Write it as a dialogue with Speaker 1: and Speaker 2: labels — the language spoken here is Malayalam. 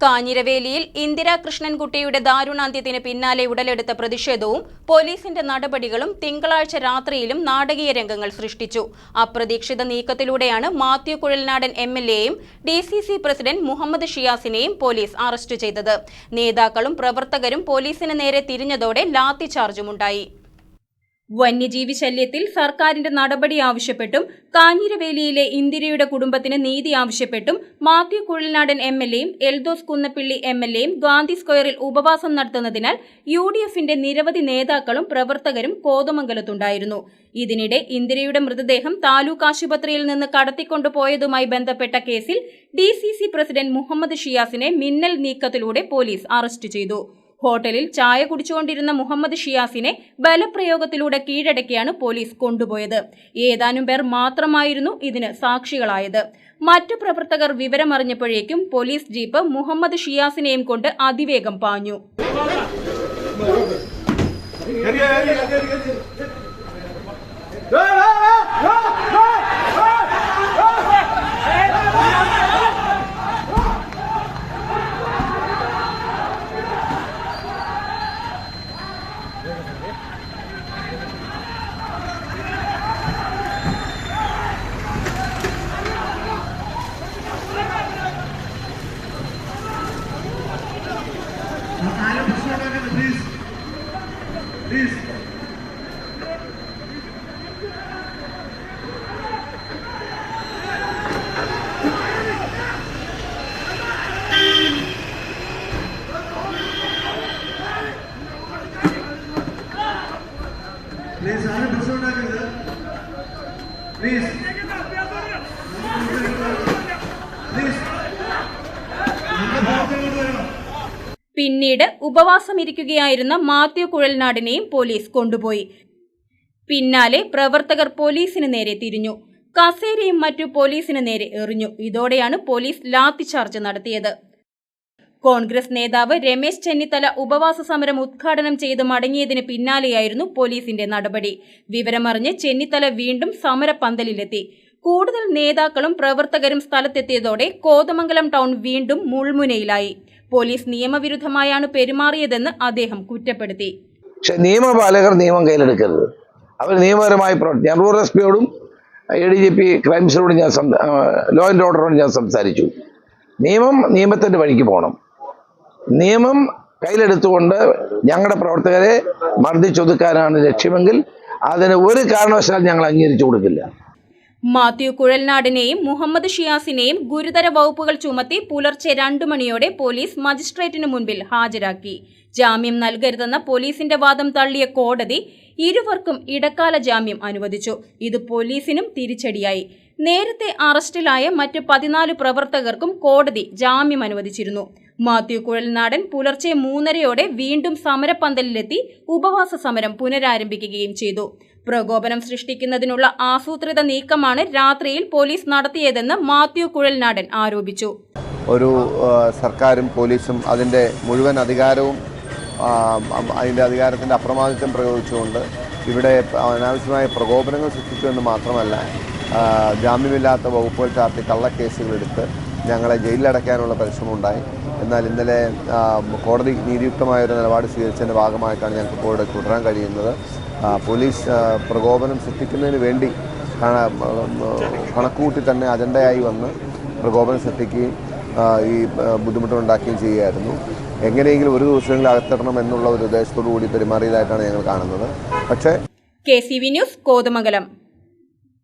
Speaker 1: കാഞ്ഞിരവേലിയിൽ ഇന്ദിരാ കൃഷ്ണൻകുട്ടിയുടെ ദാരുണാന്ത്യത്തിന് പിന്നാലെ ഉടലെടുത്ത പ്രതിഷേധവും പോലീസിന്റെ നടപടികളും തിങ്കളാഴ്ച രാത്രിയിലും നാടകീയ രംഗങ്ങൾ സൃഷ്ടിച്ചു. അപ്രതീക്ഷിത നീക്കത്തിലൂടെയാണ് മാത്യു കുഴൽനാടൻ എം എൽ എയും D C C president Muhammad ഷിയാസിനെയും police arrest ചെയ്തത്. നേതാക്കളും പ്രവർത്തകരും പോലീസിന് നേരെ തിരിഞ്ഞതോടെ ലാത്തിചാർജുമുണ്ടായി വന്യജീവി ശല്യത്തിൽ സർക്കാരിന്റെ നടപടി ആവശ്യപ്പെട്ടും കാഞ്ഞിരവേലിയിലെ ഇന്ദിരയുടെ കുടുംബത്തിന് നീതി ആവശ്യപ്പെട്ടും മാത്യു കുഴൽനാടൻ എം എൽ എയും എൽദോസ് കുന്നപ്പിള്ളി എം എൽ എയും ഗാന്ധി സ്ക്വയറിൽ ഉപവാസം നടത്തുന്നതിനാൽ യു ഡി എഫിന്റെ നിരവധി നേതാക്കളും പ്രവർത്തകരും കോതമംഗലത്തുണ്ടായിരുന്നു. ഇതിനിടെ ഇന്ദിരയുടെ മൃതദേഹം താലൂക്ക് ആശുപത്രിയിൽ നിന്ന് കടത്തിക്കൊണ്ടുപോയതുമായി ബന്ധപ്പെട്ട കേസിൽ ഡി പ്രസിഡന്റ് മുഹമ്മദ് ഷിയാസിനെ മിന്നൽ നീക്കത്തിലൂടെ പോലീസ് അറസ്റ്റ് ചെയ്തു. ഹോട്ടലിൽ ചായ കുടിച്ചുകൊണ്ടിരുന്ന മുഹമ്മദ് ഷിയാസിനെ ബലപ്രയോഗത്തിലൂടെ കീഴടക്കിയാണ് പോലീസ് കൊണ്ടുപോയത്. ഏതാനും പേർ മാത്രമായിരുന്നു ഇതിന് സാക്ഷികളായത്. മറ്റു പ്രവർത്തകർ വിവരമറിഞ്ഞപ്പോഴേക്കും പോലീസ് ജീപ്പ് മുഹമ്മദ് ഷിയാസിനെയും കൊണ്ട് അതിവേഗം പാഞ്ഞു.
Speaker 2: പ്ലീസ് പ്ലീസ് പ്ലീസ് ആരും പ്രശ്നമുണ്ടാക്കരുത് പ്ലീസ് പ്ലീസ്
Speaker 1: പിന്നീട് ഉപവാസമിരിക്കുകയായിരുന്ന മാത്യു കുഴൽനാടിനെയും പോലീസ് കൊണ്ടുപോയി. പിന്നാലെ പ്രവർത്തകർ പോലീസിന് നേരെ തിരിഞ്ഞു. കസേരയും മറ്റു പോലീസിന് നേരെ എറിഞ്ഞു. ഇതോടെയാണ് പോലീസ് ലാത്തിചാർജ് നടത്തിയത്. കോൺഗ്രസ് നേതാവ് രമേശ് ചെന്നിത്തല ഉപവാസ സമരം ഉദ്ഘാടനം ചെയ്ത് മടങ്ങിയതിന് പിന്നാലെയായിരുന്നു പോലീസിന്റെ നടപടി. വിവരമറിഞ്ഞ് ചെന്നിത്തല വീണ്ടും സമരപ്പന്തലിലെത്തി കൂടുതൽ നേതാക്കളും പ്രവർത്തകരും സ്ഥലത്തെത്തിയതോടെ കോതമംഗലം ടൗൺ വീണ്ടും മുൾമുനയിലായി. പോലീസ് നിയമവിരുദ്ധമായാണ് പെരുമാറിയതെന്ന് അദ്ദേഹം കുറ്റപ്പെടുത്തി.
Speaker 3: പക്ഷെ നിയമപാലകർ നിയമം കയ്യിലെടുക്കരുത്. അവർ നിയമപരമായി പ്രവർത്തി ഞാൻ റൂറൽ എസ് പിയോടും എ ഡി ജി പി ക്രൈംസിനോടും ഞാൻ ലോ ആൻഡ് ഓർഡറോടും ഞാൻ സംസാരിച്ചു. നിയമം നിയമത്തിന്റെ വഴിക്ക് പോകണം. നിയമം കയ്യിലെടുത്തുകൊണ്ട് ഞങ്ങളുടെ പ്രവർത്തകരെ മർദ്ദിച്ചൊതുക്കാനാണ് ലക്ഷ്യമെങ്കിൽ അതിന് ഒരു കാരണവശാലും ഞങ്ങൾ അംഗീകരിച്ചു കൊടുക്കില്ല.
Speaker 1: മാത്യു കുഴൽനാടിനെയും മുഹമ്മദ് ഷിയാസിനെയും ഗുരുതര വകുപ്പുകൾ ചുമത്തി പുലർച്ചെ രണ്ടു മണിയോടെ പോലീസ് മജിസ്ട്രേറ്റിനു മുൻപിൽ ഹാജരാക്കി. ജാമ്യം നൽകരുതെന്ന പോലീസിന്റെ വാദം തള്ളിയ കോടതി ഇരുവർക്കും ഇടക്കാല ജാമ്യം അനുവദിച്ചു. ഇത് പോലീസിനും തിരിച്ചടിയായി. നേരത്തെ അറസ്റ്റിലായ മറ്റ് പതിനാല് പ്രവർത്തകർക്കും കോടതി ജാമ്യം അനുവദിച്ചിരുന്നു. മാത്യു കുഴൽനാടൻ പുലർച്ചെ മൂന്നരയോടെ വീണ്ടും സമരപ്പന്തലിലെത്തി ഉപവാസ സമരം പുനരാരംഭിക്കുകയും ചെയ്തു. പ്രകോപനം സൃഷ്ടിക്കുന്നതിനുള്ള ആസൂത്രിത നീക്കമാണ് രാത്രിയിൽ പോലീസ് നടത്തിയതെന്ന് മാത്യു കുഴൽനാടൻ ആരോപിച്ചു.
Speaker 4: ഒരു സർക്കാരും പോലീസും അതിന്റെ മുഴുവൻ അധികാരവും അതിന്റെ അധികാരത്തിന്റെ അപ്രമാദിത്വം പ്രയോഗിച്ചുകൊണ്ട് ഇവിടെ അനാവശ്യമായ പ്രകോപനങ്ങൾ സൃഷ്ടിച്ചു എന്ന് മാത്രമല്ല ജാമ്യമില്ലാത്ത വകുപ്പുകൾ ചാർത്തി കള്ളക്കേസുകളെടുത്ത് ഞങ്ങളെ ജയിലിലടയ്ക്കാനുള്ള പരിശ്രമമുണ്ടായി. എന്നാൽ ഇന്നലെ കോടതി നീതിയുക്തമായ ഒരു നിലപാട് സ്വീകരിച്ചതിന്റെ ഭാഗമായിട്ടാണ് ഞങ്ങൾക്ക് ഇപ്പോൾ ഇവിടെ തുടരാൻ കഴിയുന്നത്. പോലീസ് പ്രകോപനം സൃഷ്ടിക്കുന്നതിന് വേണ്ടി കണക്കുകൂട്ടി തന്നെ അജണ്ടയായി വന്ന് പ്രകോപനം സൃഷ്ടിക്കുകയും ഈ ബുദ്ധിമുട്ടുണ്ടാക്കുകയും ചെയ്യുമായിരുന്നു എങ്ങനെയെങ്കിലും ഒരു ദിവസങ്ങളിൽ അകത്തിടണം എന്നുള്ള ഒരു ഉദ്ദേശത്തോടു കൂടി പെരുമാറിയതായിട്ടാണ് ഞങ്ങൾ കാണുന്നത്. പക്ഷേ
Speaker 1: K C V news Kothamangalam.